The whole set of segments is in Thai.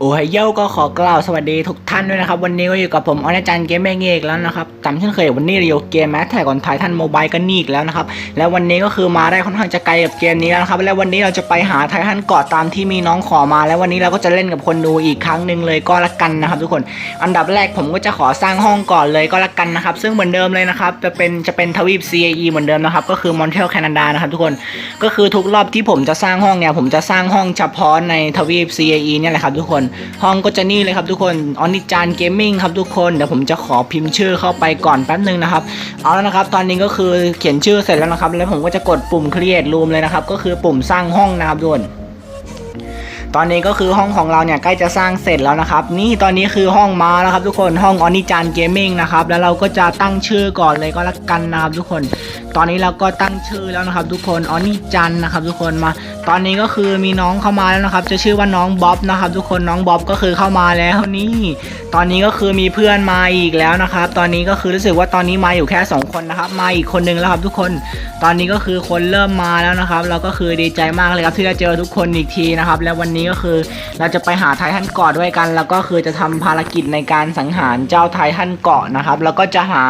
โอ้ยเย้าก็ขอกล่าวสวัสดีทุกท่านด้วยนะครับ วันนี้ก็อยู่กับผมอนาจันเกมแม่งอีกแล้วนะครับจำเช่นเคยวันนี้เราอยู่เกมแมสแท็กก่อนไททันโมบายกันนี่อีกแล้วนะครับ แล้ววันนี้ก็คือมาได้ค่อนข้างจะไกลกับเกมนี้แล้วนะครับ แล้ววันนี้เราจะไปหาไททันเกาะตามที่มีน้องขอมา แล้ววันนี้เราก็จะเล่นกับคนดูอีกครั้งหนึ่งเลยก็ละกันนะครับ ทุกคน อันดับแรกผมก็จะขอสร้างห้องก่อนเลยก็ละกันนะครับ ซึ่งเหมือนเดิมเลยนะครับ จะเป็นจะเป็นทวีป CAE เหมือนเดิมนะครับ ก็คือมอนเทลแคนาดานะครับทุกคน ก็คือทุกรอบที่ผมจะสร้างห้องเนี่ยผมจะสร้างห้องเฉพาะในทวีป CAE เนี่ยแหละครับทุกคนห้องก็จะนี่เลยครับทุกคนออนิจานเกมมิ่งครับทุกคนเดี๋ยวผมจะขอพิมพ์ชื่อเข้าไปก่อนแป๊บนึงนะครับเอาแล้วนะครับตอนนี้ก็คือเขียนชื่อเสร็จแล้วนะครับ แล้วผมก็จะกดปุ่ม create room เลยนะครับก็คือปุ่มสร้างห้องนะครับทุกคนตอนนี้ก็คือห้องของเราเนี่ยใกล้จะสร้างเสร็จแล้วนะครับ นี่ตอนนี้คือห้องมาแล้วครับทุกคนห้องออนิจานเกมมิ่งนะครับแล้วเราก็จะตั้งชื่อก่อนเลยก็แล้วกันนะครับทุกคน ตอนนี้เราก็ตั้งชื่อแล้วนะครับ ทุกคนอ๋อนิจันนะครับ ทุกคนมา ตอนนี้ก็คือมีน้องเข้ามาแล้วนะครับ จะชื่อว่าน้องบ๊อบนะครับ ทุกคนน้องบ๊อบก็คือเข้ามาแล้วนี่ ตอนนี้ก็คือมีเพื่อนมาอีกแล้วนะครับ ตอนนี้ก็คือรู้สึกว่าตอนนี้มาอยู่แค่สองคนนะครับ มาอีกคนนึงแล้วครับ ทุกคน ตอนนี้ก็คือคนเริ่มมาแล้วนะครับ เราก็คือดีใจมากเลยครับที่ได้เจอทุกคนอีกทีนะครับ แล้ววันนี้ก็คือเราจะไปหาไททันเกาะด้วยกัน แล้วก็คือจะทำภารกิจในการสังหารเจ้าไททันเกาะนะครับ แล้วก็จะหา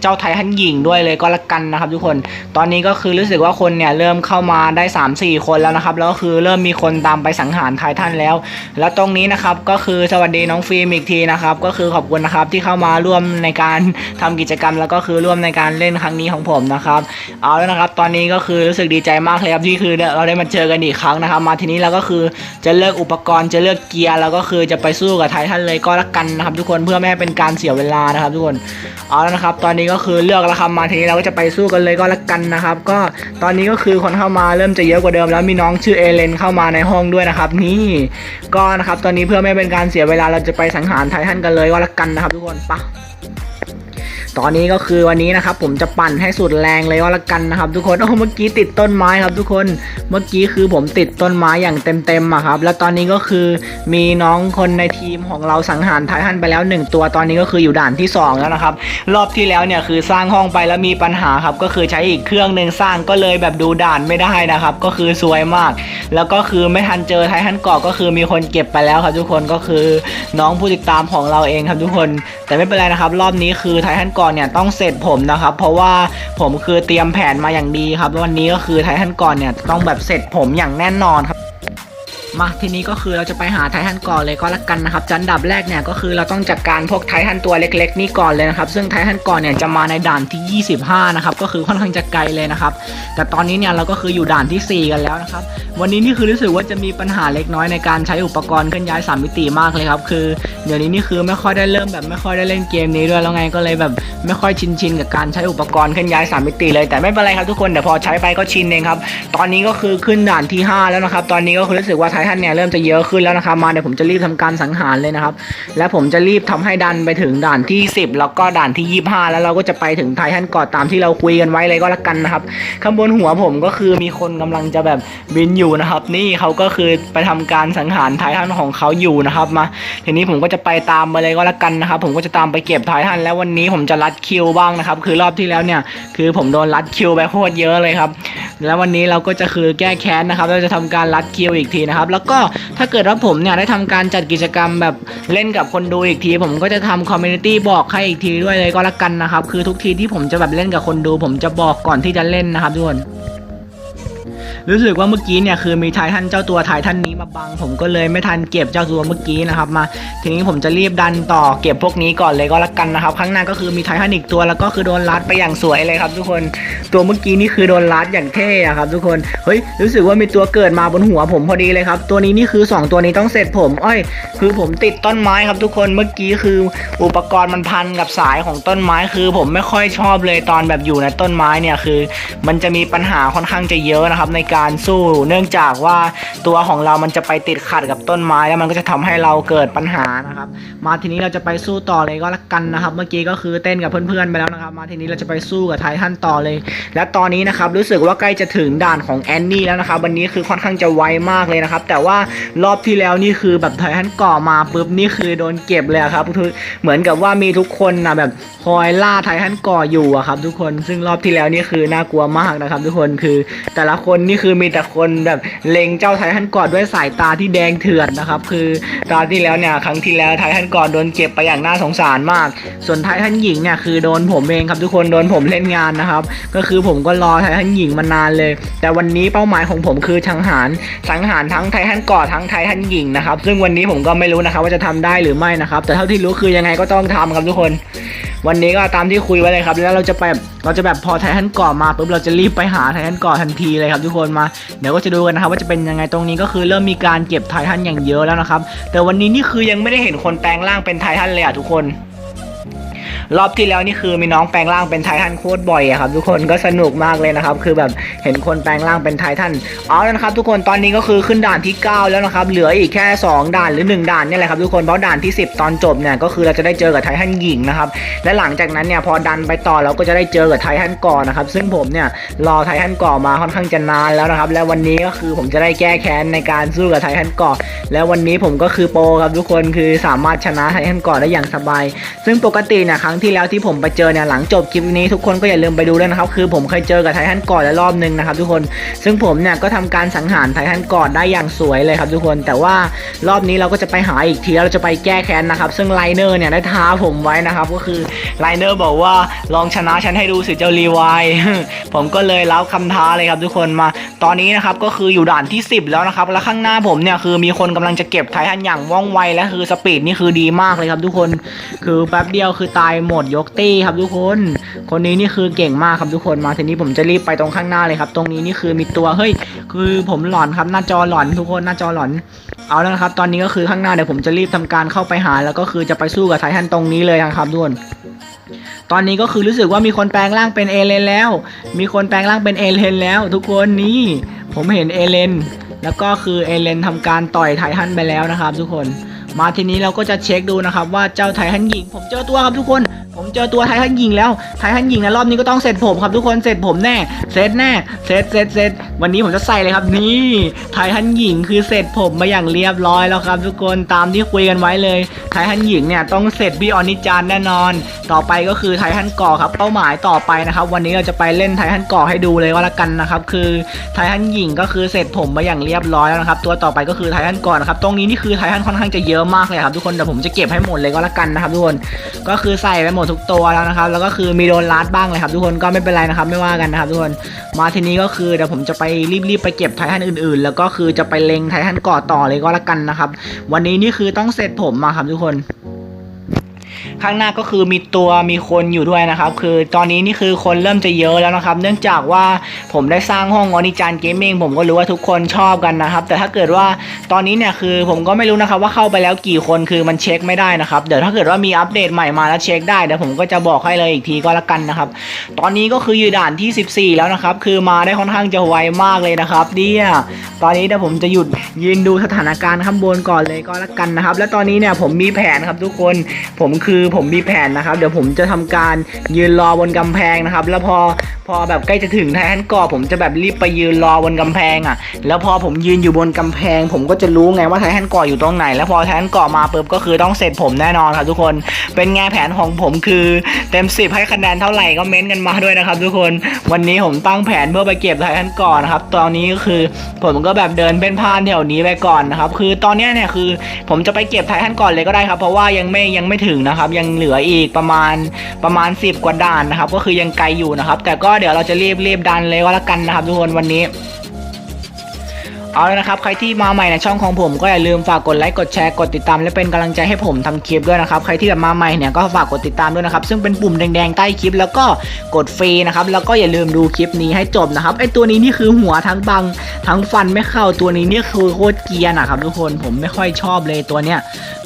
เจ้าไททันหญิงด้วยเลยก็แล้วกันนะครับ ทุกคนตอนนี้ก็คือรู้สึกว่าคนเนี่ยเริ่มเข้ามาได้ 3-4 คนแล้วนะครับ แล้วก็คือเริ่มมีคนตามไปสังหารไททันแล้ว แล้วตรงนี้นะครับก็คือสวัสดีน้องฟิล์มอีกทีนะครับ ก็คือขอบคุณนะครับที่เข้ามาร่วมในการทำกิจกรรม แล้วก็คือร่วมในการเล่นครั้งนี้ของผมนะครับ เอาแล้วนะครับ ตอนนี้ก็คือรู้สึกดีใจมากเลยครับที่คือเราได้มาเจอกันอีกครั้งนะครับ มาทีนี้เราก็คือจะเลือกอุปกรณ์จะเลือกเกียร์แล้วก็คือจะไปสู้กับไททันเลยก็แล้วกันนะครับ ทุกคนเพื่อไม่ให้เป็นการเสียเวลานะครับ ทุกคนเอาแล้วนะครับ ตอนนี้ก็คือเลือกแล้วครับมาทีนี้เราก็จะไปสู้กันเลยก็แล้วกันนะครับ ก็ตอนนี้ก็คือคนเข้ามาเริ่มจะเยอะกว่าเดิม แล้วมีน้องชื่อเอเลนเข้ามาในห้องด้วยนะครับ นี่ก็นะครับตอนนี้เพื่อไม่เป็นการเสียเวลาเราจะไปสังหารไททันกันเลยก็แล้วกันนะครับ ทุกคนไปะ ตอนนี้ก็คือวันนี้นะครับผมจะปั่นให้สุดแรงเลยก็แล้วกันนะครับ ทุกคนโอ้เมื่อกี้ติดต้นไม้ครับ ทุกคนเมื่อกี้คือผมติดต้นไม้อย่างเต็มๆอะครับ แล้วตอนนี้ก็คือมีน้องคนในทีมของเราสังหารไททันไปแล้วหนึ่งตัวตอนนี้ก็คืออยู่ด่านที่สองแล้วนะครับ รอบที่แล้วเนี่ยคือสร้างห้องไปแล้วมีปัญหาครับ ก็คือใช้อีกเครื่องหนึ่งสร้างก็เลยแบบดูด่านไม่ได้นะครับ ก็คือซวยมาก แล้วก็คือไม่ทันเจอไททันเกาะก็คือมีคนเก็บไปแล้วครับ ทุกคนก็คือน้องผู้ติดตามของเราเองครับทุกคน แต่ไม่เป็นไรนะครับ รอบนี้คือไททันเกาะเนี่ยต้องเสร็จผมนะครับ เพราะว่าผมคือเตรียมแผนมาอย่างดีครับ วันนี้ก็คือไททันก่อนเนี่ยต้องแบบเสร็จผมอย่างแน่นอนครับ มาทีนี้ก็คือเราจะไปหาไททันก่อนเลยก็แล้วกันนะครับจันดับแรกเนี่ยก็คือเราต้องจัดการพวกไททันตัวเล็ก ๆ นี่ก่อนเลยนะครับ ซึ่งไททันก่อนเนี่ยจะมาในด่านที่ 25 นะครับ ก็คือค่อนข้างจะไกลเลยนะครับ แต่ตอนนี้เนี่ยเราก็คืออยู่ด่านที่ 4 กันแล้วนะครับ วันนี้นี่คือรู้สึกว่าจะมีปัญหาเล็กน้อยในการใช้อุปกรณ์เคลื่อนย้ายสามมิติมากเลยครับ คือเดี๋ยวนี้นี่คือไม่ค่อยได้เริ่มแบบไม่ค่อยได้เล่นเกมนี้ด้วยแล้วไงก็เลยแบบไม่ค่อยชินชินกับการใช้อุปกรณ์เคลื่อนย้ายสามมิติเลยแต่ไม่เป็นไรครับทุกคนเดี๋ยวพอใช้ไปก็ชินเองครับตอนนี้ก็คือขึ้นด่านที่ 5 แล้วนะครับ ตอนนี้ก็คือรู้สึกว่าไททันเนี่ยเริ่มจะเยอะขึ้นแล้วนะครับมาเดี๋ยวผมจะรีบทำการสังหารเลยนะครับ และผมจะรีบทำให้ดันไปถึงด่านที่ 10 แล้วก็ด่านที่ 25 แล้วเราก็จะไปถึงไททันกาะตามที่เราคุยกันไว้เลยก็แล้วกันนะครับข้างบนหัวผมก็คือมีคนกำลังจะแบบบินอยู่นะครับ นี่เขาก็คือไปทำการสังหารไททันของเขาอยู่นะครับมาทีนี้ผมก็จะไปตามมาเลยก็แล้วกันนะครับ ผมก็จะตามไปเก็บไททันแล้ววันนี้ผมจะรัดคิวบ้างนะครับ คือรอบที่แล้วเนี่ยคือผมโดนรัดคิวไปโคตรเยอะเลยครับแล้ววันนี้เราก็จะคือแก้แค้นนะครับ เราจะทำการรัดคิวอีกทีนะครับแล้วก็ถ้าเกิดว่าผมเนี่ยได้ทำการจัดกิจกรรมแบบเล่นกับคนดูอีกที ผมก็จะทำคอมมูนิตี้บอกให้อีกทีด้วยเลยก็แล้วกันนะครับ คือทุกทีที่ผมจะแบบเล่นกับคนดู ผมจะบอกก่อนที่จะเล่นนะครับทุกคน รู้สึกว่าเมื่อกี้เนี่ยคือมีไททันเจ้าตัวไททันนี้มาบัง ผมก็เลยไม่ทันเก็บเจ้าตัวเมื่อกี้นะครับมา ทีนี้ผมจะรีบดันต่อเก็บพวกนี้ก่อนเลยก็แล้วกันนะครับข้างหน้าก็คือมีไททันอีกตัวแล้วก็คือโดนลัดไปอย่างสวยเลยครับ ทุกคนตัวเมื่อกี้นี่คือโดนลัดอย่างเท่อะครับ ทุกคนเฮ้ยรู้สึกว่ามีตัวเกิดมาบนหัวผมพอดีเลยครับ ตัวนี้นี่คือ 2 ตัวนี้ต้องเสร็จผมอ้อย คือผมติดต้นไม้ครับ ทุกคนเมื่อกี้คืออุปกรณ์มันพันกับสายของต้นไม้คือ ผมไม่ค่อยชอบเลยตอนแบบอยู่ในต้นไม้เนี่ยคือ มันจะมีปัญหาค่อนข้างจะเยอะนะครับในการสู้ เนื่องจากว่าตัวของเรามันจะไปติดขัดกับต้นไม้ แล้วมันก็จะทำให้เราเกิดปัญหานะครับ มาทีนี้เราจะไปสู้ต่อเลยก็แล้วกันนะครับ เมื่อกี้ก็คือเต้นกับเพื่อนๆไปแล้วนะครับ มาทีนี้เราจะไปสู้กับไททันต่อเลย และตอนนี้นะครับรู้สึกว่าใกล้จะถึงด่านของแอนนี่แล้วนะครับวันนี้คือค่อนข้างจะไวมากเลยนะครับ แต่ว่ารอบที่แล้วนี่คือแบบไททันก่อมาปุ๊บนี่คือโดนเก็บเลยครับคือเหมือนกับว่ามีทุกคนนะแบบคอยล่าไททันก่ออยู่อะครับ ทุกคนซึ่งรอบที่แล้วนี่คือน่ากลัวมากนะครับ ทุกคนคือแต่ละคนนี่คือมีแต่คนแบบเล็งเจ้าไททันกอดด้วยสายตาที่แดงเถื่อนนะครับ คือตอนที่แล้วเนี่ยครั้งที่แล้วไททันกอดโดนเก็บไปอย่างน่าสงสารมาก ส่วนไททันหญิงเนี่ยคือโดนผมเองครับทุกคนโดนผมเล่นงานนะครับ ก็คือผมก็รอไททันหญิงมานานเลย แต่วันนี้เป้าหมายของผมคือสังหารสังหารทั้งไททันกอดทั้งไททันหญิงนะครับ ซึ่งวันนี้ผมก็ไม่รู้นะครับว่าจะทำได้หรือไม่นะครับ แต่เท่าที่รู้คือยังไงก็ต้องทำครับทุกคน วันนี้ก็ตามที่คุยไว้เลยครับ แล้วเราจะไปเราจะแบบพอไททันก่อมาปุ๊บเราจะรีบไปหาไททันก่อทันทีเลยครับทุกคนมาเดี๋ยวก็จะดูกันนะครับว่าจะเป็นยังไงตรงนี้ก็คือเริ่มมีการเก็บไททันอย่างเยอะแล้วนะครับแต่วันนี้นี่คือยังไม่ได้เห็นคนแปลงร่างเป็นไททันเลยอะทุกคน รอบที่แล้วนี่คือมีน้องแปลงร่างเป็นไททันโคตรบ่อยอะครับทุกคนก็สนุกมากเลยนะครับ คือแบบเห็นคนแปลงร่างเป็นไททันเอาแล้วนะครับ ทุกคนตอนนี้ก็คือขึ้นด่านที่ 9 แล้วนะครับ เหลืออีกแค่ 2 ด่านหรือ 1 ด่านนี่แหละครับทุกคนเพราะด่านที่ 10 ตอนจบเนี่ยก็คือเราจะได้เจอกับไททันหญิงนะครับและหลังจากนั้นเนี่ยพอดันไปต่อเราก็จะได้เจอกับไททันก่อนนะครับซึ่งผมเนี่ยรอไททันก่อมาค่อนข้างจะนานแล้วนะครับ และวันนี้ก็คือผมจะได้แก้แค้นในการสู้กับไททันก่อแล้ววันนี้ผมก็คือโปรครับทุกคนคือสามารถชนะไททันก่อได้อย่างสบาย ซึ่งปกติเนี่ยครั้งที่แล้วที่ผมไปเจอเนี่ยหลังจบคลิปนี้ทุกคนก็อย่าลืมไปดูด้วยนะครับคือผมเคยเจอกับไททันก่อนแล้วรอบนึงนะครับทุกคนซึ่งผมเนี่ยก็ทำการสังหารไททันก่อนได้อย่างสวยเลยครับทุกคนแต่ว่ารอบนี้เราก็จะไปหาอีกทีแล้วเราจะไปแก้แค้นนะครับซึ่งไลเนอร์เนี่ยได้ท้าผมไว้นะครับก็คือไลเนอร์บอกว่าลองชนะฉันให้ดูสิเจ้ารีวายผมก็เลยรับคำท้าเลยครับทุกคนมา ตอนนี้นะครับก็คืออยู่ด่านที่ 10 แล้วนะครับแล้วข้างหน้าผมเนี่ยคือมีคนกำลังจะเก็บไททันอย่างว่องไวและคือสปีดนี่คือดีมากเลยครับทุกคนคือแป๊บเดียวคือตายหมดยกตี้ครับทุกคน คนนี้นี่คือเก่งมากครับทุกคนมาทีนี้ผมจะรีบไปตรงข้างหน้าเลยครับ ตรงนี้นี่คือมีตัวเฮ้ยคือผมหลอนครับหน้าจอหลอนทุกคนหน้าจอหลอน เอาแล้วนะครับ ตอนนี้ก็คือข้างหน้าเดี๋ยวผมจะรีบทำการเข้าไปหา แล้วก็คือจะไปสู้กับไททันตรงนี้เลยนะครับทุกคนตอนนี้ก็คือรู้สึกว่ามีคนแปลงร่างเป็นเอเลนแล้ว มีคนแปลงร่างเป็นเอเลนแล้ว ทุกคนนี่ผมเห็นเอเลนแล้วก็คือเอเลนทำการต่อยไททันไปแล้วนะครับ ทุกคน มาทีนี้เราก็จะเช็คดูนะครับว่าเจ้าไททันหญิง ผมเจอตัวครับทุกคน ผมเจอตัวไททันหญิงแล้วไททันหญิงนะรอบนี้ก็ต้องเสร็จผมครับทุกคนเสร็จผมแน่เสร็จแน่เสร็จเสร็จเสร็จวันนี้ผมจะใส่เลยครับนี่ไททันหญิงคือเสร็จผมมาอย่างเรียบร้อยแล้วครับ ทุกคนตามที่คุยกันไว้เลยไททันหญิงเนี่ยต้องเสร็จพี่ออนิจานแน่นอน ต่อไปก็คือไททันก่อครับเป้าหมายต่อไปนะครับ วันนี้เราจะไปเล่นไททันก่อให้ดูเลยก็แล้วกันนะครับคือไททันหญิงก็คือเสร็จผมมาอย่างเรียบร้อยแล้วนะครับ ตัวต่อไปก็คือไททันก่อนะครับตรงนี้นี่คือไททันค่อนข้างจะเยอะมากเลยครับทุกคนเดี๋ยวผมจะเก็บให้หมดเลยก็แล้วกันนะครับทุกคนก็คือใส่ไปหมดทุกตัวแล้วนะครับ แล้วก็คือมีโดนลัดบ้างเลยครับทุกคนก็ไม่เป็นไรนะครับไม่ว่ากันนะครับทุกคนมาทีนี้ก็คือเดี๋ยวผมจะไปรีบๆไปเก็บไททันอื่นๆ แล้วก็คือจะไปเล็งไททันก่อต่อเลยก็แล้วกันนะครับ วันนี้นี่คือต้องเสร็จผมมาครับทุกคน ข้างหน้าก็คือมีตัวมีคนอยู่ด้วยนะครับ คือตอนนี้นี่คือคนเริ่มจะเยอะแล้วนะครับ เนื่องจากว่าผมได้สร้างห้องออนิจานเกมมิ่งผมก็รู้ว่าทุกคนชอบกันนะครับ แต่ถ้าเกิดว่าตอนนี้เนี่ยคือผมก็ไม่รู้นะครับว่าเข้าไปแล้วกี่คนคือมันเช็คไม่ได้นะครับ เดี๋ยวถ้าเกิดว่ามีอัปเดตใหม่มาแล้วเช็คได้เดี๋ยวผมก็จะบอกให้เลยอีกทีก็แล้วกันนะครับ ตอนนี้ก็คืออยู่ด่านที่ 14 แล้วนะครับ คือมาได้ค่อนข้างจะไวมากเลยนะครับเนี่ยตอนนี้เดี๋ยวผมจะหยุดยืนดูสถานการณ์ข้างบนก่อนเลยก็แล้วกันนะครับ และตอนนี้เนี่ยผมมีแผนครับทุกคนผมคือผมมีแผนนะครับ เดี๋ยวผมจะทำการยืนรอบนกำแพงนะครับ แล้วพอพอแบบใกล้จะถึงไททันก่อผมจะแบบรีบไปยืนรอบนกำแพงอะ แล้วพอผมยืนอยู่บนกำแพง ผมก็จะรู้ไงว่าไททันก่ออยู่ตรงไหน แล้วพอไททันก่อมาปุ๊บก็คือต้องเสร็จผมแน่นอนครับทุกคน เป็นไงแผนของผมคือเต็ม10ให้คะแนนเท่าไหร่ก็เม้นต์กันมาด้วยนะครับ ทุกคน วันนี้ผมตั้งแผนเพื่อไปเก็บไททันก่อนะครับ ตอนนี้ก็คือผมก็แบบเดินเป็นพานแถวนี้ไปก่อนนะครับ คือตอนนี้เนี่ยคือ ผมจะไปเก็บไททันก่อนเลยก็ได้ครับ เพราะว่ายังไม่ยังไม่ถึงนะครับยังังเหลืออีกประมาณประมาณ 10 กว่าด่านนะครับ ก็คือยังไกลอยู่นะครับ แต่ก็เดี๋ยวเราจะรีบรีบดันเลยก็แล้วกันนะครับทุกคนวันนี้ เอาเลยนะครับ ใครที่มาใหม่ในช่องของผม ก็อย่าลืมฝากกดไลค์ กดแชร์ กดติดตาม และเป็นกำลังใจให้ผมทำคลิปด้วยนะครับ ใครที่แบบมาใหม่เนี่ยก็ฝากกดติดตามด้วยนะครับ ซึ่งเป็นปุ่มแดงๆใต้คลิป แล้วก็กดฟรีนะครับ แล้วก็อย่าลืมดูคลิปนี้ให้จบนะครับ ไอตัวนี้นี่คือหัวทั้งบัง ทั้งฟันไม่เข้า ตัวนี้นี่คือโคตรเกียร์นะครับทุกคน ผมไม่ค่อยชอบเลยตัวเนี้ย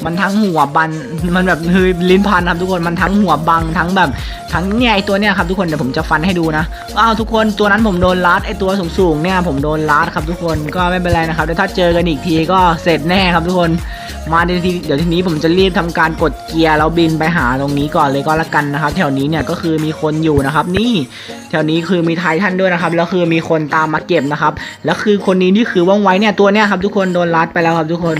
มันทั้งหัวบัน มันแบบคือลิ้นพันครับทุกคน มันทั้งหัวบัง ทั้งแบบทั้งเนี่ยไอตัวเนี้ยครับทุกคน เดี๋ยวผมจะฟันให้ดูนะ อ้าวทุกคน ตัวนั้นผมโดนลัด ไอตัวสูงๆเนี่ยผมโดนลัดครับทุกคน ก็ไไม่เป็นไรนะครับเดี๋ยวถ้าเจอกันอีกทีก็เสร็จแน่ครับทุกคนมาเดี๋ยวทีเดี๋ยวทีนี้ผมจะรีบทำการกดเกียร์แล้วบินไปหาตรงนี้ก่อนเลยก็แล้วกันนะครับ แถวนี้เนี่ยก็คือมีคนอยู่นะครับ นี่แถวนี้คือมีไททันด้วยนะครับแล้วคือมีคนตามมาเก็บนะครับแล้วคือคนนี้นี่คือว่องไวเนี่ยตัวเนี้ยครับทุกคนโดนลัดไปแล้วครับทุกคน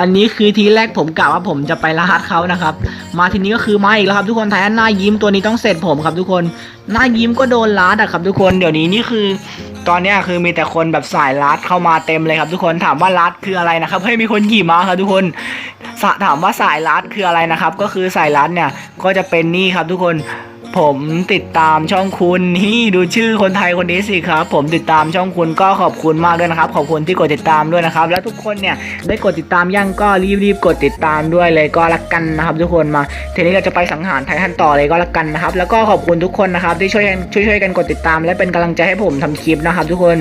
อันนี้คือทีแรกผมกะว่าผมจะไปลัดเขานะครับ มาทีนี้ก็คือมาอีกแล้วครับทุกคนไททันหน้ายิ้มตัวนี้ต้องเสร็จผมครับทุกคนหน้ายิ้มก็โดนลัดอะครับทุกคนเดี๋ยวนี้นี่คือ ตอนนี้คือมีแต่คนแบบสายลัดเข้ามาเต็มเลยครับ ทุกคนถามว่าลัดคืออะไรนะครับเฮ้ยมีคนขี่ม้าครับทุกคนถามว่าสายลัดคืออะไรนะครับ ก็คือสายลัดเนี่ยก็จะเป็นนี่ครับทุกคน ผมติดตามช่องคุณนี่ดูชื่อคนไทยคนนี้สิครับ ผมติดตามช่องคุณก็ขอบคุณมากด้วยนะครับ ขอบคุณที่กดติดตามด้วยนะครับ แล้วทุกคนเนี่ยได้กดติดตามยังก็รีบๆกดติดตามด้วยเลยก็ละกันนะครับ ทุกคนมาทีนี้เราจะไปสังหารไททันต่อเลยก็ละกันนะครับ แล้วก็ขอบคุณทุกคนนะครับที่ช่วยกันช่วยช่วยกันกดติดตาม และเป็นกำลังใจให้ผมทำคลิปนะครับ ทุกคน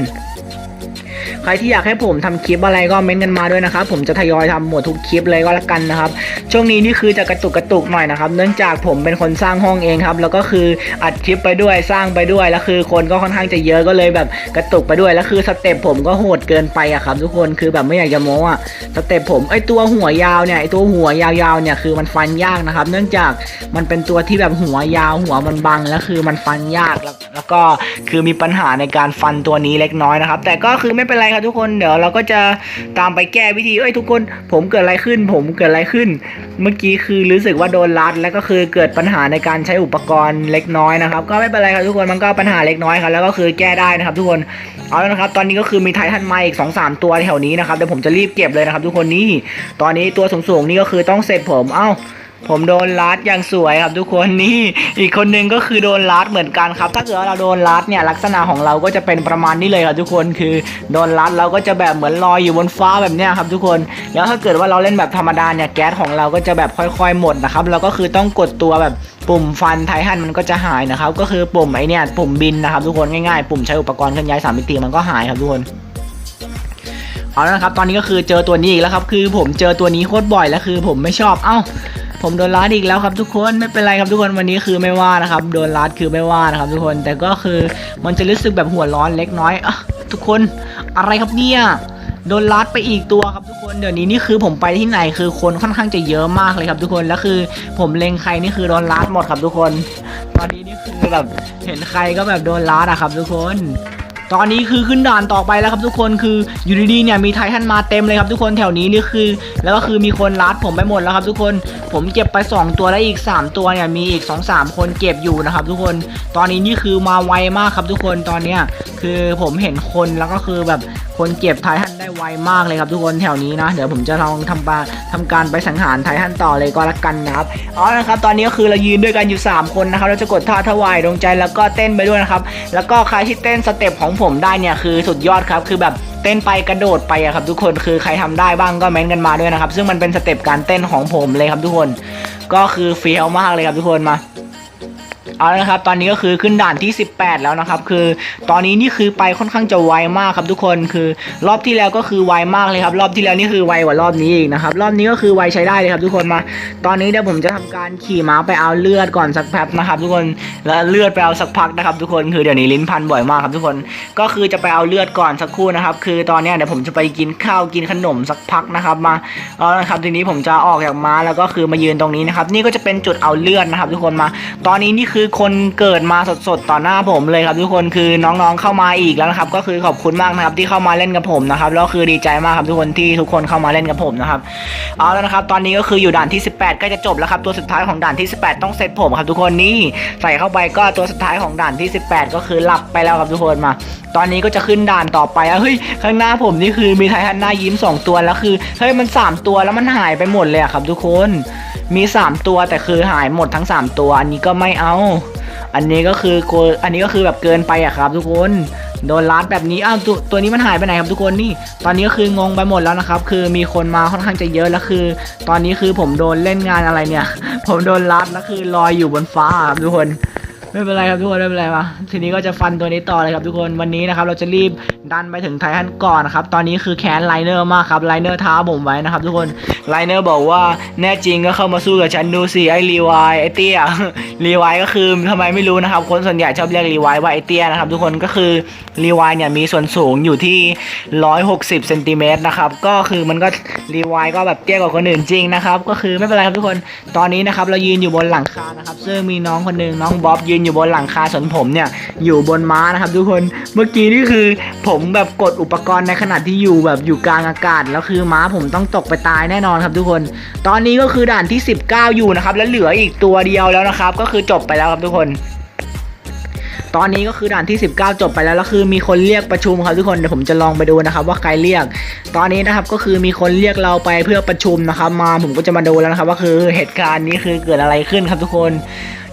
ใครที่อยากให้ผมทำคลิปอะไรก็เม้นต์กันมาด้วยนะครับ ผมจะทยอยทำหมดทุกคลิปเลยก็แล้วกันนะครับ ช่วงนี้นี่คือจะกระตุกกระตุกหน่อยนะครับ เนื่องจากผมเป็นคนสร้างห้องเองครับ แล้วก็คืออัดคลิปไปด้วยสร้างไปด้วยแล้วคือ คนก็ค่อนข้างจะเยอะก็เลยแบบกระตุกไปด้วยแล้วคือสเต็ปผมก็โหดเกินไปอะครับ ทุกคนคือแบบไม่อยากจะโม้อะสเต็ปผมไอตัวหัวยาวเนี่ยไอตัวหัวยาวๆเนี่ยคือมันฟันยากนะครับ เนื่องจากมันเป็นตัวที่แบบหัวยาวหัวมันบังแล้วคือมันฟันยากแล้วแล้วก็คือมีปัญหาในการฟันตัวนี้เล็กน้อยนะครับ แต่ก็คือไม่เป็นไรครับทุกคนเดี๋ยวเราก็จะตามไปแก้วิธีเอ้ยทุกคน ผมเกิดอะไรขึ้น ผมเกิดอะไรขึ้น เมื่อกี้คือรู้สึกว่าโดนรัดแล้วก็คือเกิดปัญหาในการใช้อุปกรณ์เล็กน้อยนะครับ ก็ไม่เป็นไรครับทุกคนมันก็ปัญหาเล็กน้อยครับแล้วก็คือแก้ได้นะครับ ทุกคนเอาแล้วนะครับ ตอนนี้ก็คือมีไททันมาอีกสองสามตัวแถวนี้นะครับเดี๋ยวผมจะรีบเก็บเลยนะครับ ทุกคนนี่ตอนนี้ตัวสูงๆนี่ก็คือต้องเสร็จผมเอ้า ผมโดนลัดอย่างสวยครับทุกคนนี่ อีกคนนึงก็คือโดนลัดเหมือนกันครับ ถ้าเกิดเราโดนลัดเนี่ยลักษณะของเราก็จะเป็นประมาณนี้เลยครับทุกคนคือโดนลัดเราก็จะแบบเหมือนลอยอยู่บนฟ้าแบบเนี้ยครับทุกคนแล้วถ้าเกิดว่าเราเล่นแบบธรรมดาเนี่ยแก๊สของเราก็จะแบบค่อย ๆ หมดนะครับเราก็คือต้องกดตัวแบบปุ่มฟันไททันมันก็จะหายนะครับก็คือปุ่มไอเนี่ยปุ่มบินนะครับทุกคนง่ายๆ ปุ่มใช้อุปกรณ์เคลื่อนย้ายสามมิติมันก็หายครับทุกคนเอาแล้วนะครับตอนนี้ก็คือเจอตัวนี้อีกแล้วครับคือผมเจอตัวนี้โคตรบ่อยแล้วคือผมไม่ชอบเอ้า ผมโดนลัดอีกแล้วครับทุกคนไม่เป็นไรครับทุกคนวันนี้คือไม่ว่านะครับโดนลัดคือไม่ว่านะครับทุกคนแต่ก็คือมันจะรู้สึกแบบหัวร้อนเล็กน้อยอะทุกคนอะไรครับเนี่ยโดนลัดไปอีกตัวครับทุกคนเดี๋ยวนี้นี่คือผมไปที่ไหนคือคนค่อนข้างจะเยอะมากเลยครับทุกคนแล้วคือ ผมเล็งใครนี่คือโดนลัดหมดครับทุกคน ตอนนี้นี่คือแบบเห็นใครก็แบบโดนลัดอะครับทุกคน ตอนนี้คือขึ้นด่านต่อไปแล้วครับทุกคนคืออยู่ดีๆเนี่ยมีไททันมาเต็มเลยครับทุกคนแถวนี้นี่คือ แล้วก็คือมีคนลัดผมไปหมดแล้วครับทุกคนผมเก็บไป 2 ตัวแล้วอีก 3 ตัวเนี่ยมีอีก 2-3 คนเก็บอยู่นะครับทุกคนตอนนี้นี่คือมาไวมากครับทุกคนตอนเนี้ยคือผมเห็นคนแล้วก็คือแบบคนเก็บไททันได้ไวมากเลยครับทุกคนแถวนี้นะ เดี๋ยวผมจะลองทำปาทำการไปสังหารไททันต่อเลยก็แล้วกันนะครับเอาละครับตอนนี้ก็คือเรายืนด้วยกันอยู่ 3 คนนะครับเราจะกดท่าถวายดวงใจแล้วก็เต้นไปด้วยนะครับแล้วก็ใครที่เต้นสเต็ปของผมได้เนี่ยคือสุดยอดครับคือแบบเต้นไปกระโดดไปอะครับทุกคนคือใครทำได้บ้างก็เม้นต์กันมาด้วยนะครับ ซึ่งมันเป็นสเต็ปการเต้นของผมเลยครับทุกคน ก็คือเฟี้ยวมากเลยครับทุกคนมา เอาละครับตอนนี้ก็คือขึ้นด่านที่ 18 แล้วนะครับ คือตอนนี้นี่คือไปค่อนข้างจะไวมากครับทุกคนคือรอบที่แล้วก็คือไวมากเลยครับ รอบที่แล้วนี่คือไวกว่ารอบนี้อีกนะครับ รอบนี้ก็คือไวใช้ได้เลยครับ ทุกคนมา ตอนนี้เดี๋ยวผมจะทำการขี่ม้าไปเอาเลือดก่อนสักแป๊บนะครับ ทุกคนแล้วเลือดไปเอาสักพักนะครับ ทุกคนคือเดี๋ยวนี้ลิ้นพันบ่อยมากครับ ทุกคนก็คือจะไปเอาเลือดก่อนสักครู่นะครับ คือตอนนี้เดี๋ยวผมจะไปกินข้าวกินขนมสักพักนะครับมาเอาละครับทีนี้ผมจะออกจากม้าแล้วก็คือมายืนตรงนี้นะครับ นี่ก็จะเป็นจุดเอาเลือดนะครับ ทุกคนมา ตอนนี้นี่คือคนเกิดมาสดๆต่อหน้าผมเลยครับทุกคนคือน้องๆเข้ามาอีกแล้วนะครับ ก็คือขอบคุณมากนะครับที่เข้ามาเล่นกับผมนะครับแล้วคือดีใจมากครับทุกคนที่ทุกคนเข้ามาเล่นกับผมนะครับเอาแล้วนะครับ ตอนนี้ก็คืออยู่ด่านที่ 18ใกล้จะจบแล้วครับตัวสุดท้ายของด่านที่ 18 ต้องเซตผมครับทุกคนนี่ใส่เข้าไปก็ตัวสุดท้ายของด่านที่ 18 ก็คือหลับไปแล้วครับทุกคนมา ตอนนี้ก็จะขึ้นด่านต่อไปอะเฮ้ยข้างหน้าผมนี่คือมีไททันหน้ายิ้ม 2 ตัวแล้วคือเฮ้ยมัน 3 ตัวแล้วมันหายไปหมดเลยครับทุกคน มี 3 ตัวแต่คือหายหมดทั้ง 3 ตัว อันนี้ก็ไม่เอา อันนี้ก็คือโกอันนี้ก็คือแบบเกินไปอะครับ ทุกคนโดนลัดแบบนี้อ้าวตัวตัวนี้มันหายไปไหนครับทุกคนนี่ ตอนนี้ก็คืองงไปหมดแล้วนะครับ คือมีคนมาค่อนข้างจะเยอะแล้วคือ ตอนนี้คือผมโดนเล่นงานอะไรเนี่ย ผมโดนลัดแล้วคือลอยอยู่บนฟ้าครับทุกคน ไม่เป็นไรครับทุกคนไม่เป็นไรมาทีนี้ก็จะฟันตัวนี้ต่อเลยครับทุกคนวันนี้นะครับเราจะรีบดันไปถึงไททันก่อนนะครับตอนนี้คือแค้นไลเนอร์มากครับไลเนอร์ท้าผมไว้นะครับทุกคนไลเนอร์บอกว่าแน่จริงก็เข้ามาสู้กับฉันดูสิไอ้รีวายไอ้เตี้ยรีวายก็คือทำไมไม่รู้นะครับคนส่วนใหญ่ชอบเรียกรีวายว่าไอ้เตี้ยนะครับทุกคนก็คือรีวายเนี่ยมีส่วนสูงอยู่ที่ 160เซนติเมตรนะครับก็คือมันก็รีวายก็แบบเตี้ยกว่าคนอื่นจริงนะครับก็คือไม่เป็นไรครับทุกคนตอนนี้นะครับเรายืนอยู่บนหลังคานะครับซึ่งมีน้องคนหนึ่งน้องบ๊อบยืนอยู่บนหลังคาสวนผมเนี่ยอยู่บนม้านะครับ ทุกคนเมื่อกี้นี่คือผมแบบกดอุปกรณ์ในขณะที่อยู่แบบอยู่กลางอากาศแล้วคือม้าผมต้องตกไปตายแน่นอนครับ ทุกคน ตอนนี้ก็คือด่านที่ 19 อยู่นะครับ แล้วเหลืออีกตัวเดียวแล้วนะครับ ก็คือจบไปแล้วครับทุกคน ตอนนี้ก็คือด่านที่ 19 จบไปแล้วแล้วคือมีคนเรียกประชุมครับทุกคนเดี๋ยวผมจะลองไปดูนะครับ ว่าใครเรียก ตอนนี้นะครับก็คือมีคนเรียกเราไปเพื่อประชุมนะครับ มาผมก็จะมาดูแล้วนะครับ ว่าคือเหตุการณ์นี้คือเกิดอะไรขึ้นครับทุกคน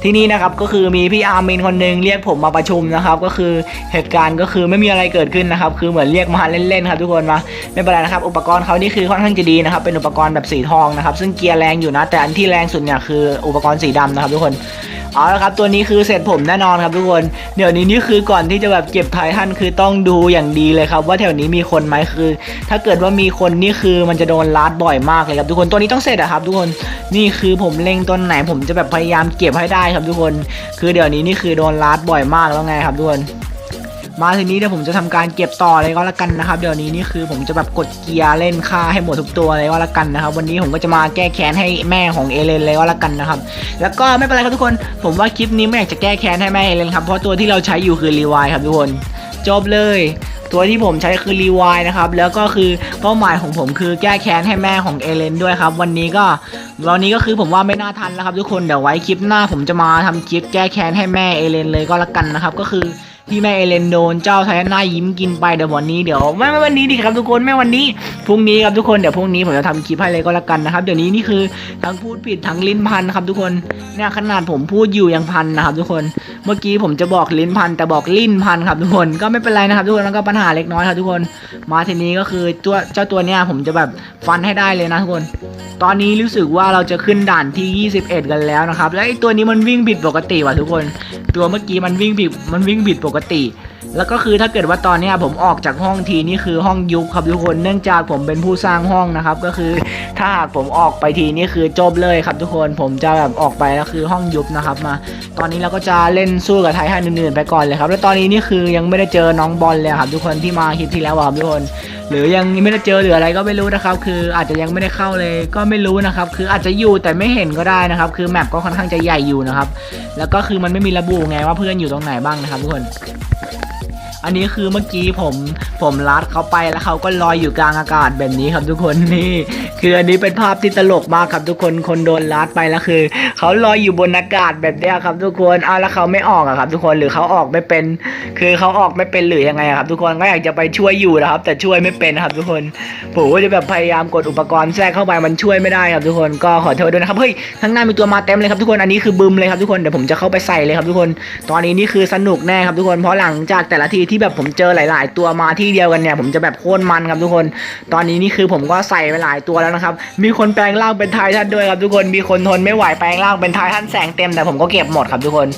ที่นี่นะครับก็คือมีพี่อาร์มินคนหนึงเรียกผมมาประชุมนะครับ ก็คือเหตุการณ์ก็คือไม่มีอะไรเกิดขึ้นนะครับ คือเหมือนเรียกมาเล่นๆครับทุกคนมาไม่เป็นไรนะครับ อุปกรณ์เขานี่คือค่อนข้างจะดีนะครับ เป็นอุปกรณ์แบบสีทองนะครับ ซึ่งเกียร์แรงอยู่นะ แต่อันที่แรงสุดเนี่ยคืออุปกรณ์สีดำนะครับทุกคน เอาละครับตัวนี้คือเสร็จผมแน่นอนครับทุกคน เดี๋ยวนี้นี่คือก่อนที่จะแบบเก็บไททันคือต้องดูอย่างดีเลยครับ ว่าแถวนี้มีคนไหมคือ ถ้าเกิดว่ามีคนนี่คือมันจะโดนลัดบ่อยมากเลยครับทุกคนตัวนี้ต้องเสร็จอะครับ ทุกคนนี่คือผมเล็งต้นไหนผมจะแบบพยายามเก็บให้ได้ครับทุกคน คือเดี๋ยวนี้นี่คือโดนลัดบ่อยมากแล้วไงครับทุกคน มาทีนี้เดี๋ยวผมจะทำการเก็บต่อเลยก็แล้วกันนะครับ เดี๋ยวนี้นี่คือผมจะแบบกดเกียร์เล่นค่าให้หมดทุกตัวเลยก็แล้วกันนะครับ วันนี้ผมก็จะมาแก้แค้นให้แม่ของเอเลนเลยก็แล้วกันนะครับ แล้วก็ไม่เป็นไรครับทุกคน ผมว่าคลิปนี้ไม่อยากจะแก้แค้นให้แม่เอเลนครับเพราะตัวที่เราใช้อยู่คือรีวายครับทุกคนจบเลยตัวที่ผมใช้คือรีวายนะครับ แล้วก็คือเป้าหมายของผมคือแก้แค้นให้แม่ของเอเลนด้วยครับ วันนี้ก็วันนี้ก็คือผมว่าไม่น่าทันแล้วครับทุกคนเดี๋ยวไว้คลิปหน้าผมจะมาทำคลิปแก้แค้นให้แม่เอเลนเลยก็แล้วกันนะครับ ก็คือ ที่แม่เอเลนโดนเจ้าไทนหน้ายิ้มกินไปเดี๋ยววันนี้เดี๋ยวไม่ไม่วันนี้ดิครับทุกคนไม่วันนี้พรุ่งนี้ครับทุกคนเดี๋ยวพรุ่งนี้ผมจะทำคลิปให้เลยก็แล้วกันนะครับเดี๋ยวนี้นี่คือทั้งพูดผิดทั้งลิ้นพันครับทุกคนเนี่ยขนาดผมพูดอยู่ยังพันนะครับทุกคนเมื่อกี้ผมจะบอกลิ้นพันแต่บอกลิ้นพันครับทุกคนก็ไม่เป็นไรนะครับทุกคนแล้วก็ปัญหาเล็กน้อยครับทุกคน มาทีนี้ก็คือตัวเจ้าตัวเนี้ยผมจะแบบฟันให้ได้เลยนะทุกคน ตอนนี้รู้สึกว่าเราจะขึ้นด่านที่ 21 กันแล้วนะครับ แล้วไอ้ตัวนี้มันวิ่งผิดปกติว่ะทุกคน ตัวเมื่อกี้มันวิ่งผิดมันวิ่งผิดปกติ แล้วก็คือถ้าเกิดว่าตอนนี้ผมออกจากห้องทีนี่คือห้องยุบครับทุกคน เนื่องจากผมเป็นผู้สร้างห้องนะครับ ก็คือถ้าหากผมออกไปทีนี่คือจบเลยครับทุกคน ผมจะแบบออกไปแล้วคือห้องยุบนะครับมา ตอนนี้เราก็จะเล่นสู้กับไททันอื่นๆไปก่อนเลยครับ แล้วตอนนี้นี่คือยังไม่ได้เจอน้องบอลเลยครับทุกคนที่มาคลิปที่แล้วครับทุกคนหรือยังไม่ได้เจอหรืออะไรก็ไม่รู้นะครับ คืออาจจะยังไม่ได้เข้าเลยก็ไม่รู้นะครับ คืออาจจะอยู่แต่ไม่เห็นก็ได้นะครับ คือแมปก็ค่อนข้างจะใหญ่อยู่นะครับ แล้วก็คือมันไม่มีระบุไงว่าเพื่อนอยู่ตรงไหนบ้างนะครับทุกคน อันนี้คือเมื่อกี้ผมผมลัดเขาไปแล้วเขาก็ลอยอยู่กลางอากาศแบบนี้ครับทุกคนนี่คืออันนี้เป็นภาพที่ตลกมากครับทุกคนคนโดนลัดไปแล้วคือเขาลอยอยู่บนอากาศแบบเนี้ครับ ทุกคนเอาแล้วเขาไม่ออกอะครับ ทุกคนหรือเขาออกไม่เป็น คือเขาออกไม่เป็นหรือยังไงอะครับ ทุกคนก็อยากจะไปช่วยอยู่นะครับ แต่ช่วยไม่เป็นครับทุกคนผมก็จะแบบพยายามกดอุปกรณ์แทรกเข้าไปมันช่วยไม่ได้ครับ ทุกคนก็ขอโทษด้วยนะครับเฮ้ยข้างหน้ามีตัวมาเต็มเลยครับทุกคนอันนี้คือบึมเลยครับทุกคนเดี๋ยวผมจะเข้าไปใส่เลยครับทุกคน ตอนนี้นี่คือสนุกแน่ครับทุกคนเพราะหลังจากแต่ละทีที่แบบผมเจอหลาย ๆ ตัวมาที่เดียวกันเนี่ยผมจะแบบโคตรมันครับทุกคน ตอนนี้นี่คือผมก็ใส่ไปหลายตัวแล้วนะครับ มีคนแปลงร่างเป็นไททันด้วยครับทุกคน มีคนทนไม่ไหวแปลงร่างเป็นไททันแสงเต็มแต่ผมก็เก็บหมดครับทุกคน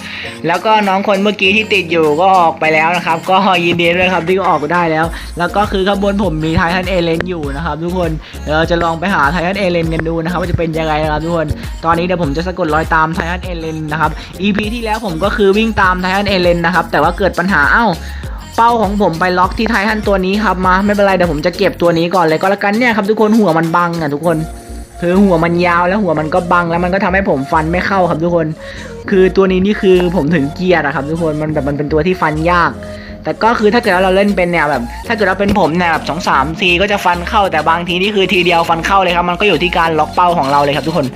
แล้วก็น้องคนเมื่อกี้ที่ติดอยู่ก็ออกไปแล้วนะครับ ก็ยินดีด้วยครับที่ออกได้แล้ว แล้วก็คือข้างบนผมมีไททันเอเลนอยู่นะครับทุกคนเราจะลองไปหาไททันเอเลนกันดูนะครับว่าจะเป็นยังไงนะครับทุกคน ตอนนี้เดี๋ยวผมจะสะกดรอยตามไททันเอเลนนะครับ EP ที่แล้วผมก็คือวิ่งตามไททันเอเลนนะครับแต่ว่าเกิดปัญหาเอ้า เป้าของผมไปล็อกที่ไททันตัวนี้ครับมาไม่เป็นไรเดี๋ยวผมจะเก็บตัวนี้ก่อนเลยก็แล้วกันเนี่ยครับทุกคนหัวมันบังอะทุกคน คือหัวมันยาวแล้วหัวมันก็บังแล้วมันก็ทำให้ผมฟันไม่เข้าครับทุกคน คือตัวนี้นี่คือผมถึงเกียร์อะครับ ทุกคนมันแบบมันเป็นตัวที่ฟันยาก แต่ก็คือถ้าเกิดว่าเราเล่นเป็นแนวแบบ ถ้าเกิดเราเป็นผมแนวแบบสองสามทีก็จะฟันเข้าแต่บางทีนี่คือทีเดียวฟันเข้าเลยครับ มันก็อยู่ที่การล็อกเป้าของเราเลยครับทุกคน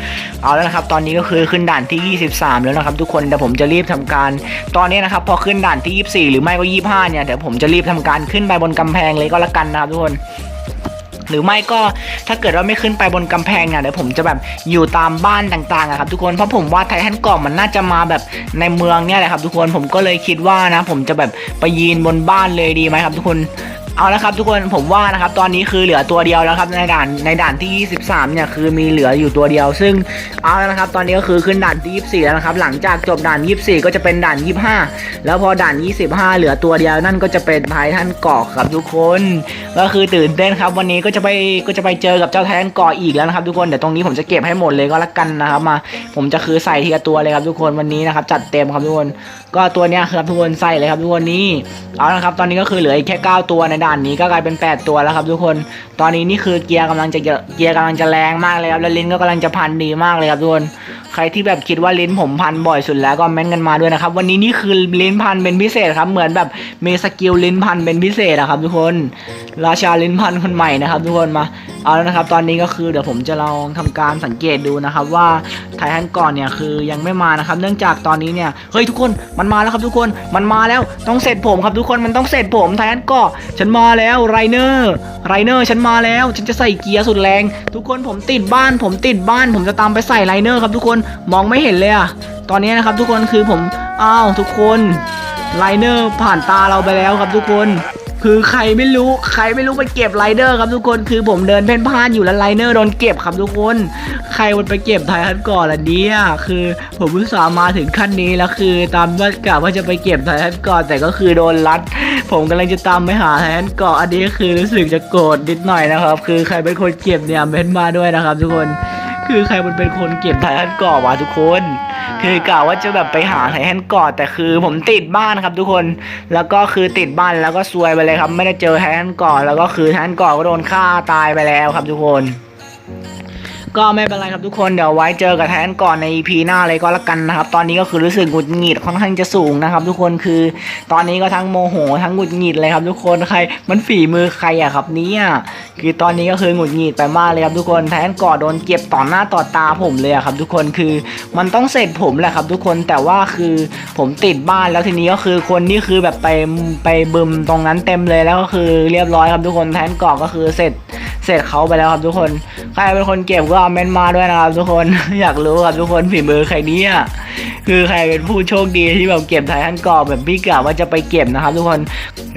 เอาแล้วนะครับ ตอนนี้ก็คือขึ้นด่านที่ 23 แล้วนะครับ ทุกคนเดี๋ยวผมจะรีบทำการตอนนี้นะครับพอขึ้นด่านที่ 24 หรือไม่ก็ 25 เนี่ยเดี๋ยวผมจะรีบทำการขึ้นไปบนกำแพงเลยก็แล้วกันนะครับทุกคน หรือไม่ก็ถ้าเกิดว่าไม่ขึ้นไปบนกำแพงเนี่ยเดี๋ยวผมจะแบบอยู่ตามบ้านต่างๆอะครับทุกคนเพราะผมว่าไททันกล่องมันน่าจะมาแบบในเมืองเนี่ยแหละครับทุกคนผมก็เลยคิดว่านะ ผมจะแบบไปยืนบนบ้านเลยดีไหมครับทุกคน เอาละครับทุกคนผมว่านะครับตอนนี้คือเหลือตัวเดียวแล้วครับในด่านในด่านที่ 23 เนี่ยคือมีเหลืออยู่ตัวเดียว ซึ่งเอาละนะครับ ตอนนี้ก็คือขึ้นด่านที่24 แล้วนะครับ หลังจากจบด่าน 24 ก็จะเป็นด่าน 25 แล้วพอด่าน 25 เหลือตัวเดียวนั่นก็จะเป็นไททันเกาะครับทุกคนก็คือตื่นเต้นครับ วันนี้ก็จะไปก็จะไปเจอกับเจ้าไททันเกาะอีกแล้วนะครับทุกคนเดี๋ยวตรงนี้ผมจะเก็บให้หมดเลยก็แล้วกันนะครับมา ผมจะคือใส่ทีละตัวเลยครับทุกคนวันนี้นะครับจัดเต็มครับทุกคน ก็ตัวเนี้ยครับทุกคนใส่เลยครับทุกคนนี่เอาละครับตอนนี้ก็คือเหลืออีกแค่ 9 ตัวในด่านานี้ก็กลายเป็น 8 ตัวแล้วครับทุกคน ตอนนี้นี่คือเกียร์กำลังจะเกียร์กำลังจะแรงมากเลยครับแล้วลิ้นก็กำลังจะพันดีมากเลยครับทุกคนใครที่แบบคิดว่าลิ้นผมพันบ่อยสุดแล้วก็เม้นกันมาด้วยนะครับวันนี้นี่คือลิ้นพันเป็นพิเศษครับเหมือนแบบมีสกิลลิ้นพันเป็นพิเศษอะครับทุกคน ราชาลิ้นพันคนใหม่นะครับทุกคนมาเอาแล้วนะครับ ตอนนี้ก็คือเดี๋ยวผมจะลองทำการสังเกตดูนะครับ ว่าไททันก่อนเนี่ยคือยังไม่มานะครับ เนื่องจากตอนนี้เนี่ยเฮ้ยทุกคนมันมาแล้วครับทุกคนมันมาแล้วต้องเสร็จผมครับทุกคนมันต้องเสร็จผมไททันก่อฉันมาแล้วไรเนอร์ไรเนอร์ฉันมาแล้วฉันจะใส่เกียร์สุดแรง ทุกคนผมติดบ้าน ผมติดบ้าน ผมจะตามไปใส่ไรเนอร์ครับทุกคนมองไม่เห็นเลยอะตอนนี้นะครับทุกคนคือผมอ้าวทุกคนไลเนอร์ผ่านตาเราไปแล้วครับทุกคน คือใครไม่รู้ใครไม่รู้ไปเก็บไรเดอร์ครับทุกคนคือผมเดินเพ่นพ่านอยู่แล้วไรเนอร์โดนเก็บครับทุกคน ใครมันไปเก็บไททันก่อนล่ะเนี่ยคือผมอุตส่าห์มาถึงขั้นนี้แล้วคือ ตามว่ากะว่าจะไปเก็บไททันก่อนแต่ก็คือโดนรัด ผมกำลังจะตามไปหาไททันก่อนอันนี้คือรู้สึกจะโกรธนิดหน่อยนะครับ คือใครเป็นคนเก็บเนี่ยเม้นมาด้วยนะครับ ทุกคน คือใครมันเป็นคนเก็บไททันก่อนวะทุกคน คือกะว่าจะแบบไปหาไททันก่อนแต่คือผมติดบ้านครับทุกคน แล้วก็คือติดบ้านแล้วก็ซวยไปเลยครับ ไม่ได้เจอไททันก่อนแล้วก็คือไททันก่อนก็โดนฆ่าตายไปแล้วครับทุกคน ก็ไม่เป็นไรครับทุกคนเดี๋ยวไว้เจอกับแทนก่อนใน EP หน้าเลยก็แล้วกันนะครับ ตอนนี้ก็คือรู้สึกหงุดหงิดค่อนข้างจะสูงนะครับ ทุกคนคือตอนนี้ก็ทั้งโมโหทั้งหงุดหงิดเลยครับ ทุกคนใครมันฝีมือใครอะครับเนี่ยคือตอนนี้ก็คือหงุดหงิดไปมากเลยครับทุกคนแทนก่อโดนเก็บต่อหน้าต่อตาผมเลยอะครับ ทุกคนคือมันต้องเสร็จผมแหละครับ ทุกคนแต่ว่าคือผมติดบ้านแล้วทีนี้ก็คือคนที่คือแบบไปไปบึมตรงนั้นเต็มเลยแล้วก็คือเรียบร้อยครับทุกคนแทนก่อก็คือเสร็จเสร็จเขาไปแล้วครับทุกคน ใครเป็นคนเก็บก็คอมเมนต์มาด้วยนะครับทุกคน อยากรู้ครับทุกคนฝีมือใครเนี่ยคือใครเป็นผู้โชคดีที่แบบเก็บไททันกรอบแบบพี่กะว่าจะไปเก็บนะครับ ทุกคน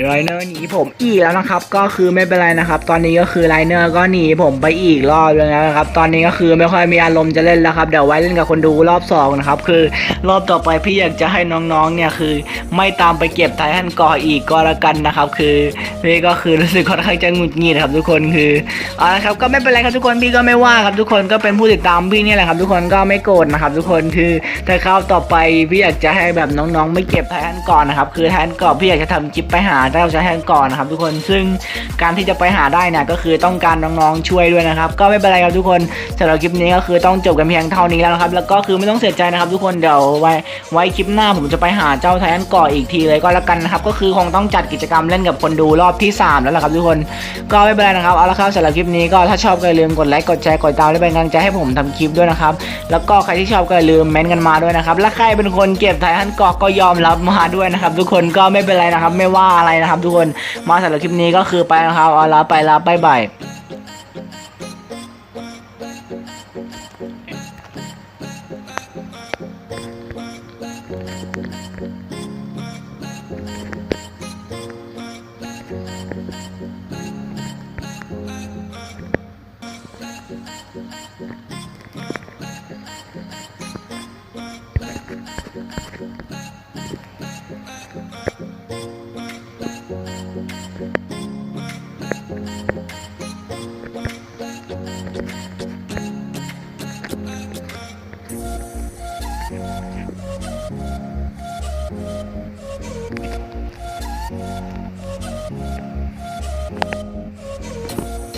ไรเนอร์หนีผมอีกแล้วนะครับ ก็คือไม่เป็นไรนะครับ ตอนนี้ก็คือไรเนอร์ก็หนีผมไปอีกรอบแล้วนะครับ ตอนนี้ก็คือไม่ค่อยมีอารมณ์จะเล่นแล้วครับเดี๋ยวไว้เล่นกับคนดูรอบสองนะครับคือรอบต่อไปพี่อยากจะให้น้องๆเนี่ยคือ ไม่ตามไปเก็บไททันกรอบอีกก็แล้วกันนะครับ คือพี่ก็คือรู้สึกค่อนข้างจะหงุดหงิดครับ ทุกคนคือเอาละครับก็ไม่เป็นไรครับทุกคนพี่ก็ไม่ว่าครับทุกคนก็เป็นผู้ติดตามพี่นี่แหละครับ ทุกคนก็ไม่โกรธนะครับทุกคนคือถ้าคราวต่อไปพี่อยากจะให้แบบน้องๆ ไม่เก็บแทนก่อนนะครับคือแทนก่อนพี่อยากจะทำคลิปไปหาเจ้าแทนก่อนนะครับ ทุกคนซึ่งการที่จะไปหาได้เนี่ยก็คือต้องการน้องๆช่วยด้วยนะครับ ก็ไม่เป็นไรครับทุกคนสำหรับคลิปนี้ก็คือต้องจบกันเพียงเท่านี้แล้วนะครับแล้วก็คือไม่ต้องเสียใจนะครับ ทุกคนเดี๋ยวไว้ไว้คลิปหน้าผมจะไปหาเจ้าแทนก่ออีกทีเลยก็แล้วกันนะครับก็คือคงต้องจัดกิจกรรมเล่นกับคนดูรอบที่สามแล้วล่ะครับทุกคนก็ไม่เป็นไรนะครับเอาละครับสำหรับคลิปนี้ก็ถ้าชอบก็อย่าลืมกดไลค์กดแชร์กดตามและเป็นกำลังใจให้ผมทำคลิปด้วยนะครับ แล้วก็ใครที่ชอบก็อย่าลืมเม้นต์กันมาด้วยนะครับ และใครเป็นคนเก็บไททันกอกก็ยอมรับมาด้วยนะครับ ทุกคนก็ไม่เป็นไรนะครับ ไม่ว่าอะไรนะครับ ทุกคนมาสำหรับคลิปนี้ก็คือไปนะครับเอาลาไปละบายบาย